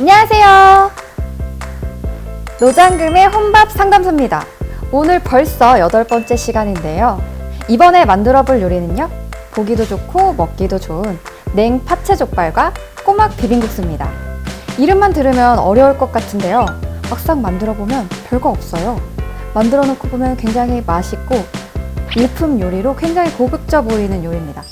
안녕하세요. 노장금의 혼밥 상담소입니다. 오늘 벌써 여덟 번째 시간인데요. 이번에 만들어 볼 요리는요. 보기도 좋고 먹기도 좋은 냉 파채 족발과 꼬막 비빔국수입니다. 이름만 들으면 어려울 것 같은데요. 막상 만들어 보면 별거 없어요. 만들어 놓고 보면 굉장히 맛있고 일품 요리로 굉장히 고급져 보이는 요리입니다.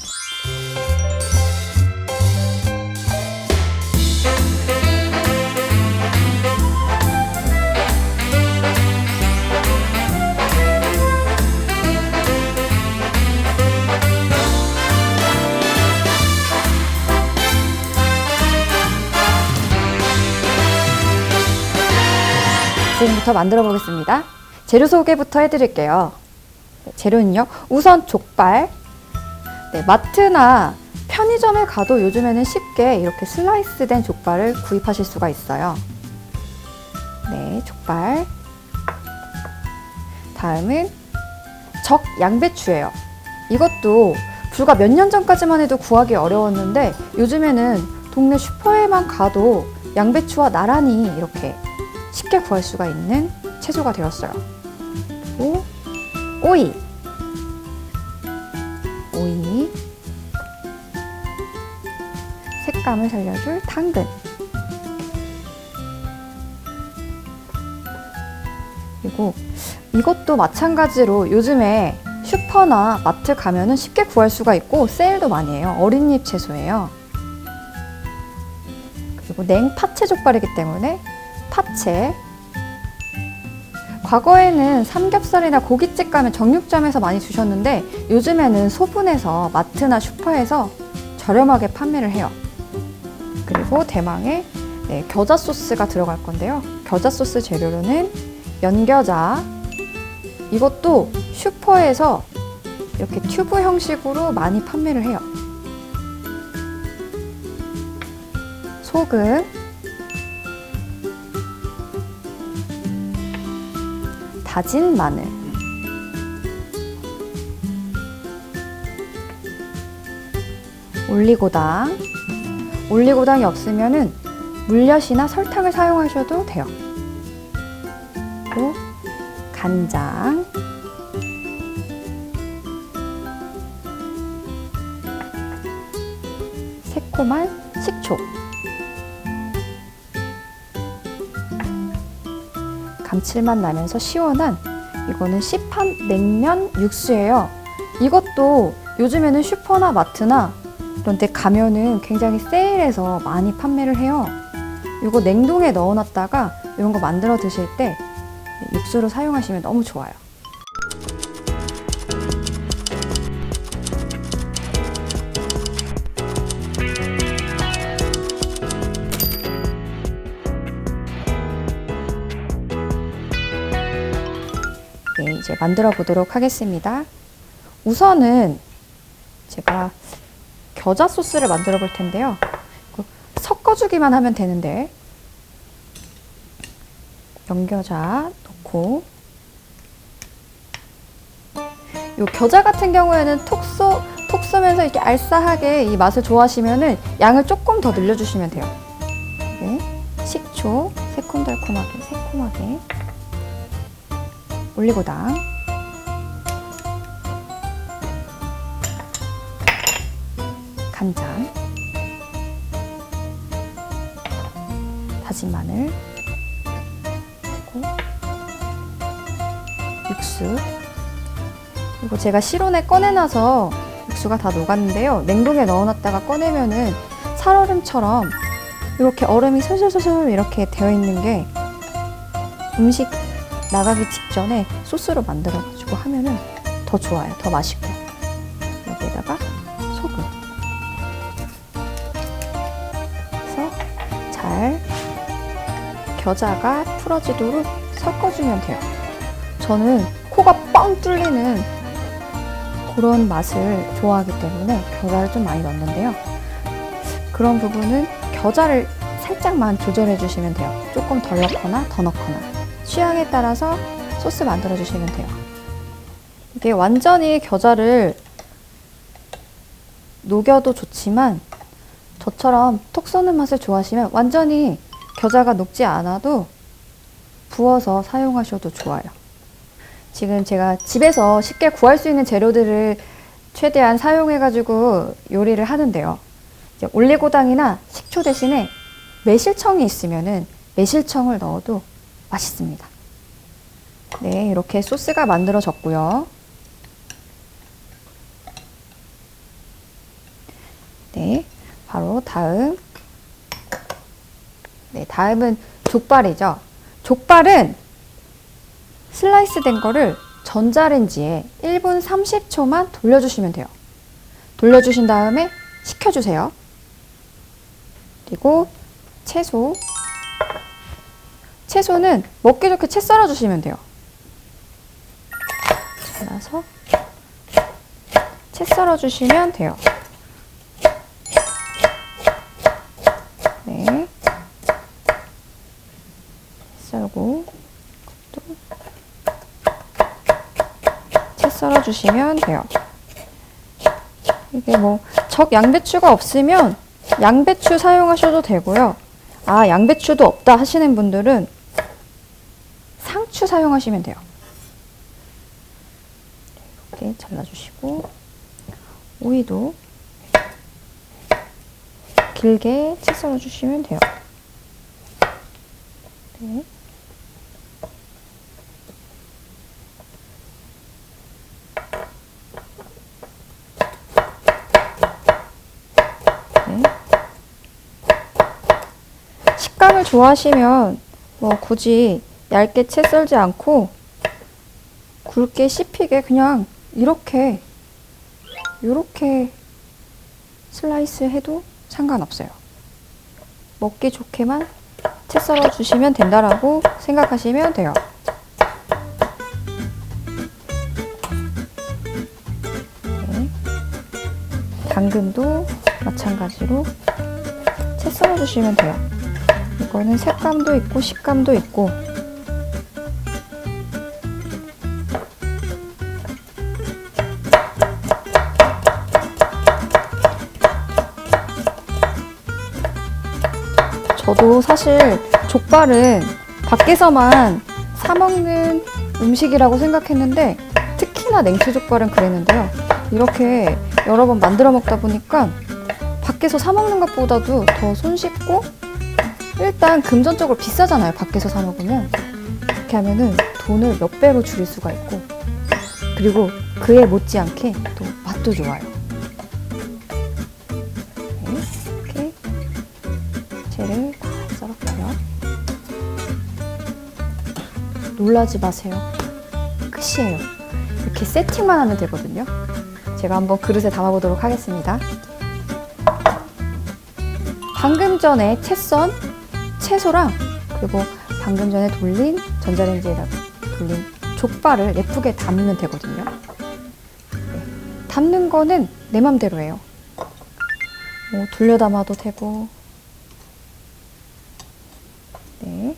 지금부터 만들어 보겠습니다. 재료 소개부터 해드릴게요. 네, 재료는요. 우선 족발. 네, 마트나 편의점에 가도 요즘에는 쉽게 이렇게 슬라이스 된 족발을 구입하실 수가 있어요. 네, 족발. 다음은 적 양배추예요. 이것도 불과 몇 년 전까지만 해도 구하기 어려웠는데 요즘에는 동네 슈퍼에만 가도 양배추와 나란히 이렇게 쉽게 구할 수가 있는 채소가 되었어요. 그리고 오이, 오이, 색감을 살려줄 당근, 그리고 이것도 마찬가지로 요즘에 슈퍼나 마트 가면은 쉽게 구할 수가 있고 세일도 많이 해요. 어린잎 채소예요. 그리고 냉 파채 족발이기 때문에 파채. 과거에는 삼겹살이나 고깃집 가면 정육점에서 많이 주셨는데 요즘에는 소분해서 마트나 슈퍼에서 저렴하게 판매를 해요. 그리고 대망의 네, 겨자 소스가 들어갈 건데요. 겨자 소스 재료로는 연겨자. 이것도 슈퍼에서 이렇게 튜브 형식으로 많이 판매를 해요. 소금, 다진 마늘, 올리고당. 올리고당이 없으면은 물엿이나 설탕을 사용하셔도 돼요. 그리고 간장, 새콤한 식초, 감칠맛 나면서 시원한 이거는 시판 냉면 육수예요. 이것도 요즘에는 슈퍼나 마트나 이런 데 가면은 굉장히 세일해서 많이 판매를 해요. 이거 냉동에 넣어놨다가 이런 거 만들어 드실 때 육수로 사용하시면 너무 좋아요. 이제 만들어 보도록 하겠습니다. 우선은 제가 겨자 소스를 만들어 볼 텐데요. 이거 섞어주기만 하면 되는데 연겨자 넣고 요 겨자 같은 경우에는 톡 쏘, 톡 쏘면서 이렇게 알싸하게 이 맛을 좋아하시면은 양을 조금 더 늘려주시면 돼요. 네, 식초 새콤달콤하게 새콤하게 올리고당 간장. 다진 마늘. 그리고 육수. 그리고 제가 실온에 꺼내놔서 육수가 다 녹았는데요. 냉동에 넣어놨다가 꺼내면은 살얼음처럼 이렇게 얼음이 솔솔솔솔 이렇게 되어 있는 게 음식 나가기 직전에 소스로 만들어가지고 하면은 더 좋아요. 더 맛있고. 여기에다가 소금. 그래서 잘 겨자가 풀어지도록 섞어주면 돼요. 저는 코가 뻥 뚫리는 그런 맛을 좋아하기 때문에 겨자를 좀 많이 넣는데요. 그런 부분은 겨자를 살짝만 조절해 주시면 돼요. 조금 덜 넣거나 더 넣거나. 취향에 따라서 소스 만들어 주시면 돼요. 이게 완전히 겨자를 녹여도 좋지만 저처럼 톡 쏘는 맛을 좋아하시면 완전히 겨자가 녹지 않아도 부어서 사용하셔도 좋아요. 지금 제가 집에서 쉽게 구할 수 있는 재료들을 최대한 사용해가지고 요리를 하는데요. 올리고당이나 식초 대신에 매실청이 있으면은 매실청을 넣어도 맛있습니다. 네, 이렇게 소스가 만들어졌고요. 네, 바로 다음. 네, 다음은 족발이죠. 족발은 슬라이스 된 거를 전자레인지에 1분 30초만 돌려주시면 돼요. 돌려주신 다음에 식혀주세요. 그리고 채소. 채소는 먹기 좋게 채 썰어주시면 돼요. 잘라서 채 썰어주시면 돼요. 네. 썰고 또채 썰어주시면 돼요. 이게 뭐 적 양배추가 없으면 양배추 사용하셔도 되고요. 아 양배추도 없다 하시는 분들은 사용하시면 돼요. 이렇게 잘라주시고 오이도 길게 채 썰어주시면 돼요. 네. 네. 식감을 좋아하시면 뭐 굳이 얇게 채 썰지 않고 굵게 씹히게 그냥 이렇게 이렇게 슬라이스 해도 상관없어요. 먹기 좋게만 채 썰어 주시면 된다라고 생각하시면 돼요. 네. 당근도 마찬가지로 채 썰어 주시면 돼요. 이거는 색감도 있고 식감도 있고 저도 사실 족발은 밖에서만 사 먹는 음식이라고 생각했는데 특히나 냉채 족발은 그랬는데요. 이렇게 여러 번 만들어 먹다 보니까 밖에서 사 먹는 것보다도 더 손쉽고 일단 금전적으로 비싸잖아요. 밖에서 사 먹으면 이렇게 하면은 돈을 몇 배로 줄일 수가 있고 그리고 그에 못지않게 또 맛도 좋아요. 네, 이렇게 채를 놀라지 마세요. 끝이에요. 이렇게 세팅만 하면 되거든요. 제가 한번 그릇에 담아보도록 하겠습니다. 방금 전에 채썬 채소랑 그리고 방금 전에 돌린 전자레인지에다 돌린 족발을 예쁘게 담으면 되거든요. 네. 담는 거는 내 맘대로예요. 뭐 돌려 담아도 되고 네.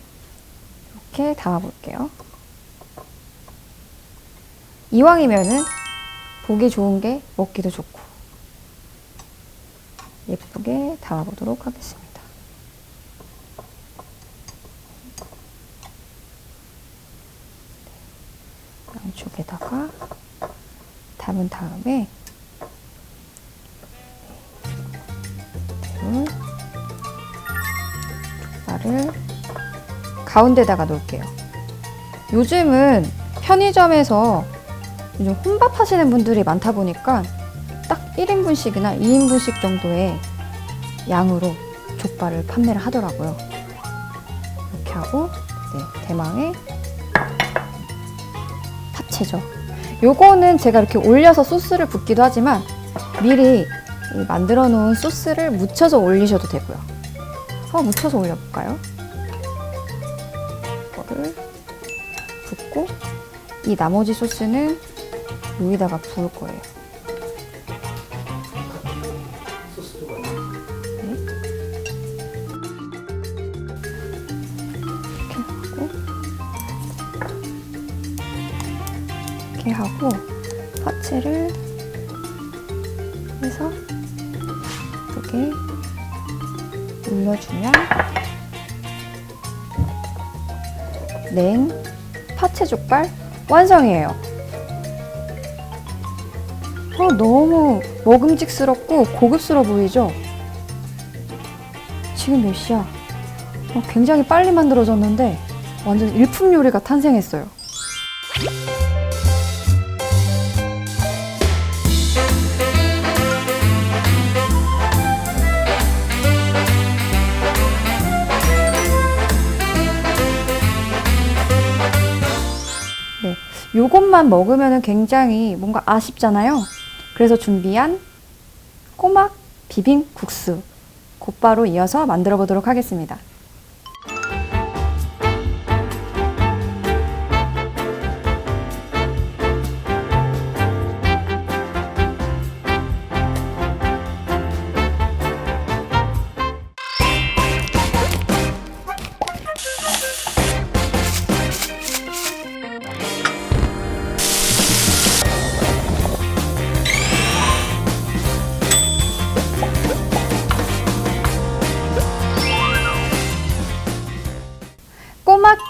이렇게 담아볼게요. 이왕이면은 보기 좋은 게 먹기도 좋고 예쁘게 담아보도록 하겠습니다. 양쪽에다가 담은 다음에 물 족발을 가운데다가 놓을게요. 요즘은 편의점에서 요즘 혼밥 하시는 분들이 많다 보니까 딱 1인분씩이나 2인분씩 정도의 양으로 족발을 판매를 하더라고요. 이렇게 하고 네, 대망의 파채죠. 요거는 제가 이렇게 올려서 소스를 붓기도 하지만 미리 이 만들어 놓은 소스를 묻혀서 올리셔도 되고요. 한번 묻혀서 올려볼까요? 이거를 붓고 이 나머지 소스는 여기다가 부을 거예요. 이렇게 하고 파채를 해서 이렇게 올려주면 냉 파채 족발 완성이에요. 너무 먹음직스럽고 고급스러워 보이죠? 지금 몇 시야? 어, 굉장히 빨리 만들어졌는데 완전 일품 요리가 탄생했어요. 네, 요것만 먹으면 굉장히 뭔가 아쉽잖아요. 그래서 준비한 꼬막 비빔국수 곧바로 이어서 만들어 보도록 하겠습니다.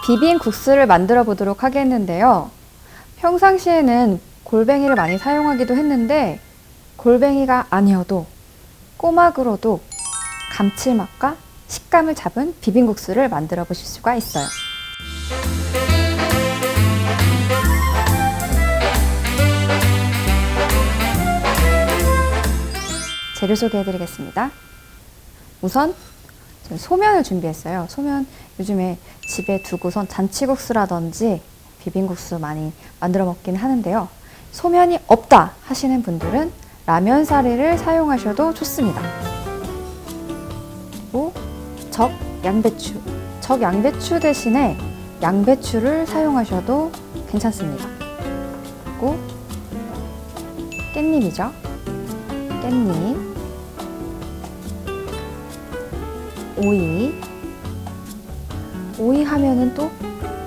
비빔 국수를 만들어 보도록 하겠는데요. 평상시에는 골뱅이를 많이 사용하기도 했는데 골뱅이가 아니어도 꼬막으로도 감칠맛과 식감을 잡은 비빔국수를 만들어 보실 수가 있어요. 재료 소개해 드리겠습니다. 우선 소면을 준비했어요. 소면 요즘에 집에 두고선 잔치국수라든지 비빔국수 많이 만들어 먹긴 하는데요. 소면이 없다 하시는 분들은 라면 사리를 사용하셔도 좋습니다. 그리고 적 양배추. 적 양배추 대신에 양배추를 사용하셔도 괜찮습니다. 그리고 깻잎이죠. 깻잎. 오이. 오이 하면은 또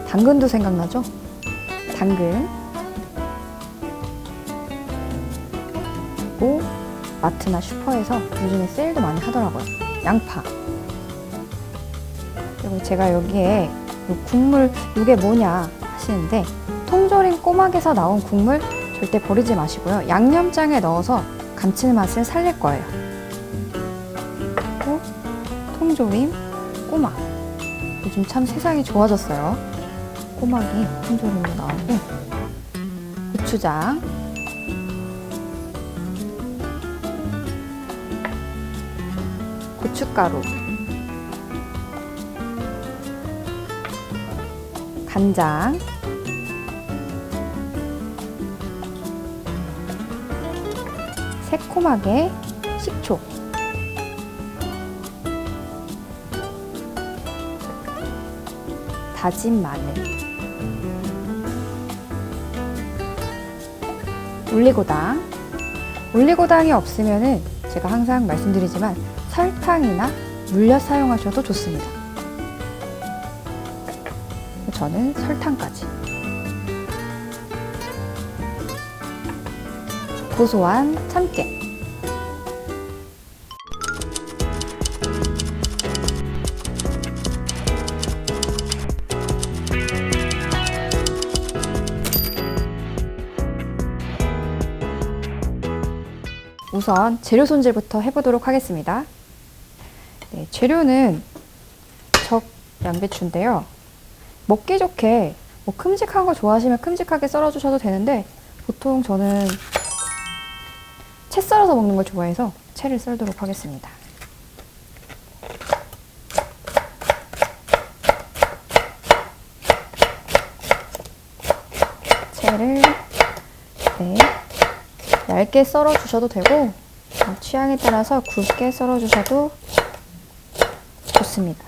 당근도 생각나죠? 당근. 그리고 마트나 슈퍼에서 요즘에 세일도 많이 하더라고요. 양파. 그리고 제가 여기에 요 국물, 이게 뭐냐 하시는데 통조림 꼬막에서 나온 국물 절대 버리지 마시고요. 양념장에 넣어서 감칠맛을 살릴 거예요. 그리고 통조림 꼬막. 요즘 참 세상이 좋아졌어요. 꼬막이 통조림으로 나오고 고추장. 고춧가루. 간장. 새콤하게 다진 마늘 올리고당. 올리고당이 없으면은 제가 항상 말씀드리지만 설탕이나 물엿 사용하셔도 좋습니다. 저는 설탕까지. 고소한 참깨 우선 재료 손질부터 해보도록 하겠습니다. 네, 재료는 적 양배추인데요. 먹기 좋게 뭐 큼직한 거 좋아하시면 큼직하게 썰어주셔도 되는데 보통 저는 채 썰어서 먹는 걸 좋아해서 채를 썰도록 하겠습니다. 채를 네, 얇게 썰어 주셔도 되고 어, 취향에 따라서 굵게 썰어 주셔도 좋습니다.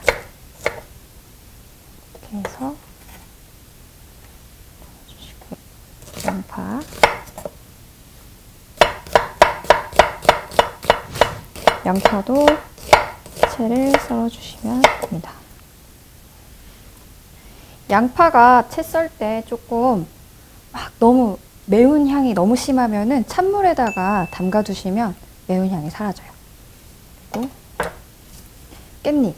이렇게 해서 주시고 양파 양파도 채를 썰어 주시면 됩니다. 양파가 채 썰 때 조금 막 너무 매운 향이 너무 심하면은 찬물에다가 담가 두시면 매운 향이 사라져요. 그리고 깻잎.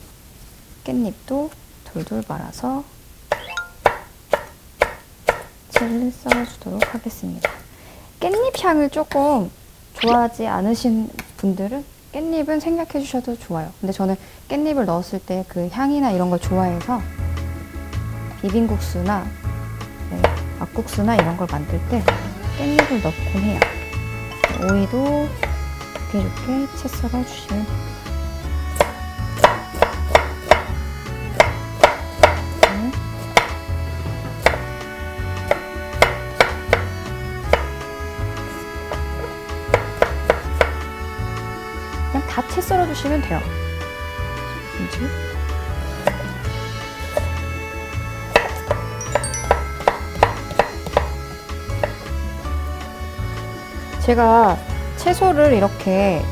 깻잎도 돌돌 말아서 채를 썰어주도록 하겠습니다. 깻잎 향을 조금 좋아하지 않으신 분들은 깻잎은 생략해 주셔도 좋아요. 근데 저는 깻잎을 넣었을 때 그 향이나 이런 걸 좋아해서 비빔국수나 네, 막국수나 이런 걸 만들 때 깻잎을 넣곤 해요. 오이도 이렇게 이렇게 채 썰어 주시면 됩니다. 네. 그냥 다 채 썰어 주시면 돼요. 뭐지? 제가 채소를 이렇게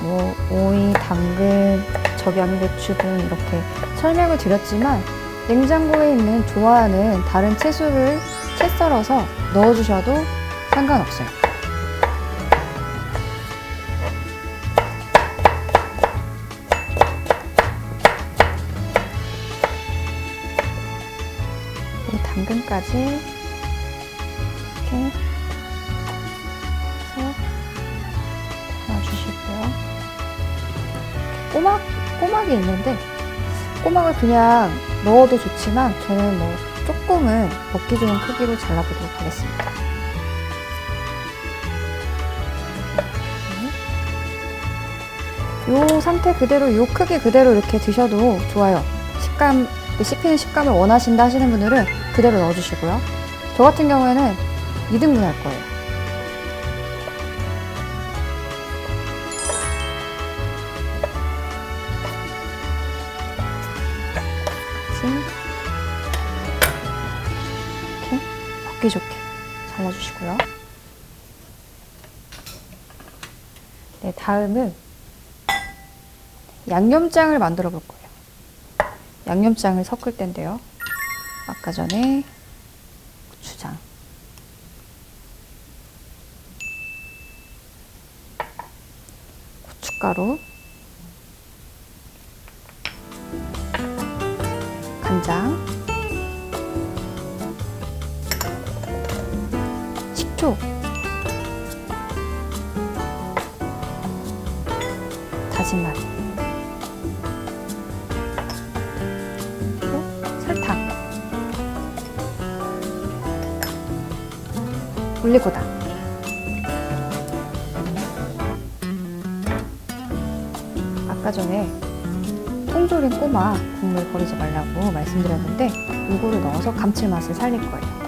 뭐 오이, 당근, 적양배추 등 이렇게 설명을 드렸지만 냉장고에 있는 좋아하는 다른 채소를 채 썰어서 넣어주셔도 상관없어요. 이 당근까지 꼬막이 있는데 꼬막을 그냥 넣어도 좋지만 저는 뭐 조금은 먹기 좋은 크기로 잘라보도록 하겠습니다. 이 상태 그대로 이 크기 그대로 이렇게 드셔도 좋아요. 식감 그 씹히는 식감을 원하신다 하시는 분들은 그대로 넣어주시고요. 저 같은 경우에는 2등분 할 거예요. 다음은 양념장을 만들어 볼 거예요. 양념장을 섞을 텐데요. 아까 전에 고추장, 고춧가루, 간장, 식초, 마늘, 그리고 설탕, 올리고당. 아까 전에 통조림 꼬마 국물 버리지 말라고 말씀드렸는데 이거를 넣어서 감칠맛을 살릴 거예요.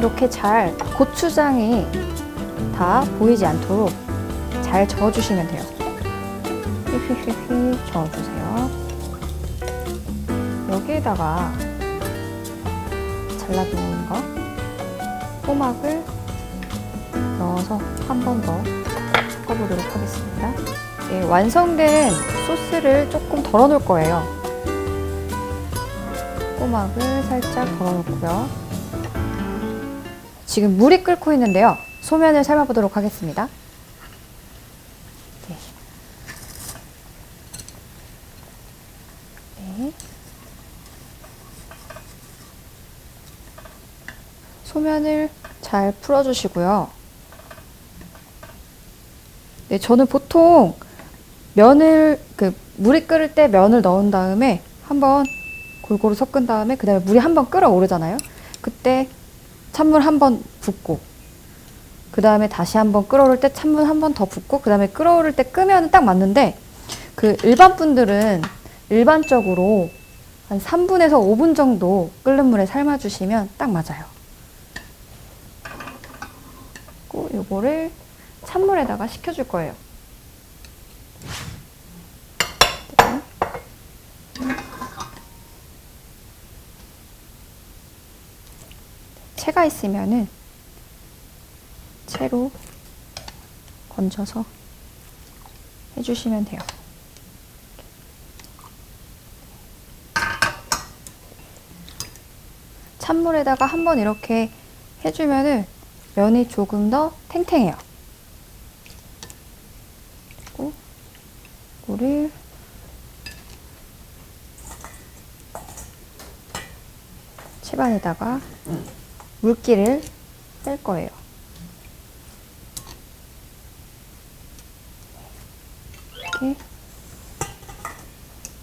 이렇게 잘 고추장이 다 보이지 않도록 잘 저어주시면 돼요. 휘휘휘휘 저어주세요. 여기에다가 잘라둔 거 꼬막을 넣어서 한 번 더 섞어보도록 하겠습니다. 예, 완성된 소스를 조금 덜어 놓을 거예요. 꼬막을 살짝 덜어 놓고요. 지금 물이 끓고 있는데요. 소면을 삶아보도록 하겠습니다. 네. 네. 소면을 잘 풀어주시고요. 네, 저는 보통 면을 그 물이 끓을 때 면을 넣은 다음에 한번 골고루 섞은 다음에 그다음에 물이 한번 끓어오르잖아요. 그때 찬물 한 번 붓고 그 다음에 다시 한번 끓어오를 때 찬물 한 번 더 붓고 그 다음에 끓어오를 때 끄면 딱 맞는데 그 일반 분들은 일반적으로 한 3분에서 5분 정도 끓는 물에 삶아주시면 딱 맞아요. 요거를 찬물에다가 식혀줄 거예요. 채가 있으면은 채로 건져서 해주시면 돼요. 찬물에다가 한번 이렇게 해주면은 면이 조금 더 탱탱해요. 그리고 물을 채반에다가 물기를 뺄 거예요. 이렇게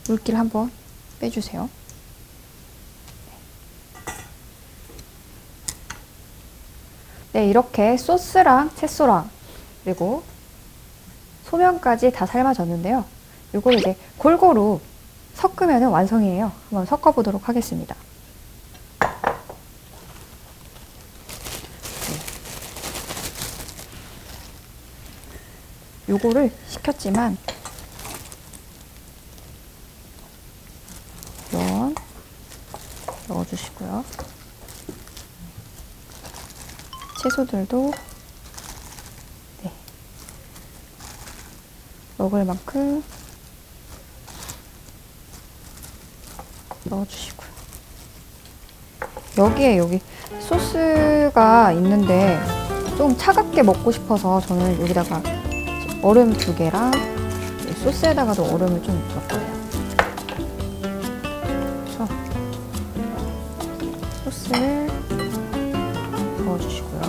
물기를 한번 빼주세요. 네, 이렇게 소스랑 채소랑 그리고 소면까지 다 삶아졌는데요. 이걸 이제 골고루 섞으면 완성이에요. 한번 섞어보도록 하겠습니다. 요거를 시켰지만 면 넣어주시고요. 채소들도 네. 먹을 만큼 넣어주시고요. 여기에 여기 소스가 있는데 좀 차갑게 먹고 싶어서 저는 여기다가 얼음 두 개랑 이 소스에다가도 얼음을 좀 넣을 거예요. 그래서 소스를 넣어주시고요.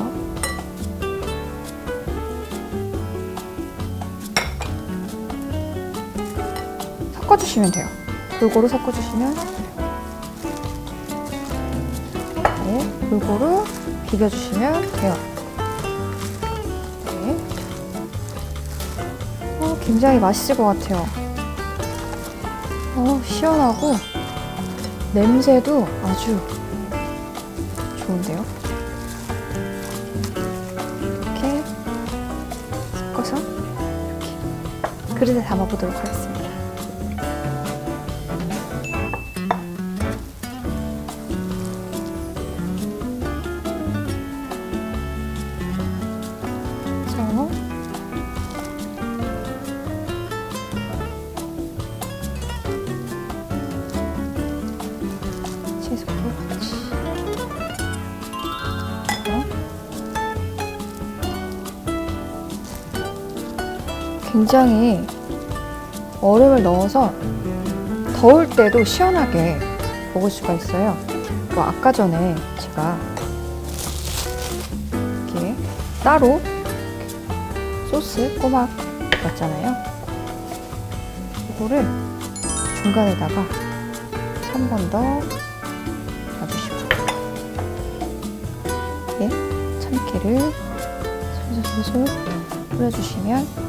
섞어주시면 돼요. 골고루 섞어주시면 돼요. 네, 골고루 비벼주시면 돼요. 굉장히 맛있을 것 같아요. 어, 시원하고 냄새도 아주 좋은데요. 이렇게 섞어서 이렇게 그릇에 담아보도록 하겠습니다. 굉장히 얼음을 넣어서 더울 때도 시원하게 먹을 수가 있어요. 뭐 아까 전에 제가 이렇게 따로 소스 꼬막 넣었잖아요. 이거를 중간에다가 한 번 더 놔주시고 예, 참깨를 솔솔솔솔 뿌려주시면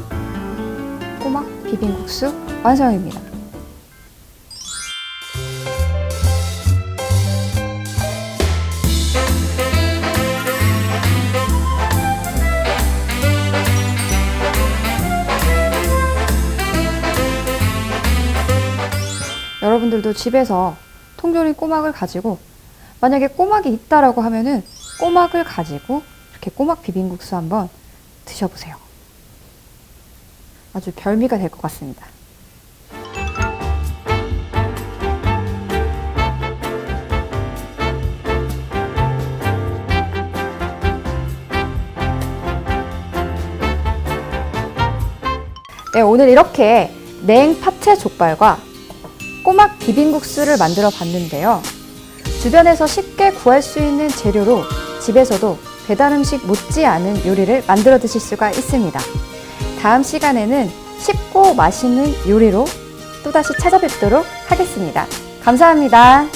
꼬막 비빔국수 완성입니다. 여러분들도 집에서 통조림 꼬막을 가지고 만약에 꼬막이 있다라고 하면은 꼬막을 가지고 이렇게 꼬막 비빔국수 한번 드셔보세요. 아주 별미가 될 것 같습니다. 네, 오늘 이렇게 냉 파채 족발과 꼬막 비빔국수를 만들어 봤는데요. 주변에서 쉽게 구할 수 있는 재료로 집에서도 배달 음식 못지않은 요리를 만들어 드실 수가 있습니다. 다음 시간에는 쉽고 맛있는 요리로 또다시 찾아뵙도록 하겠습니다. 감사합니다.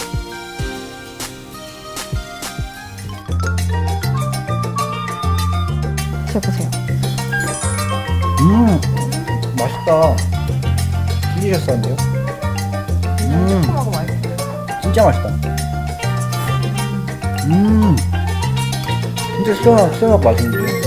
드셔보세요. 음, 맛있다. 튀기셨었는데요? 음, 진짜 맛있다. 음, 진짜 시원하고 시원하고 맛있는데요?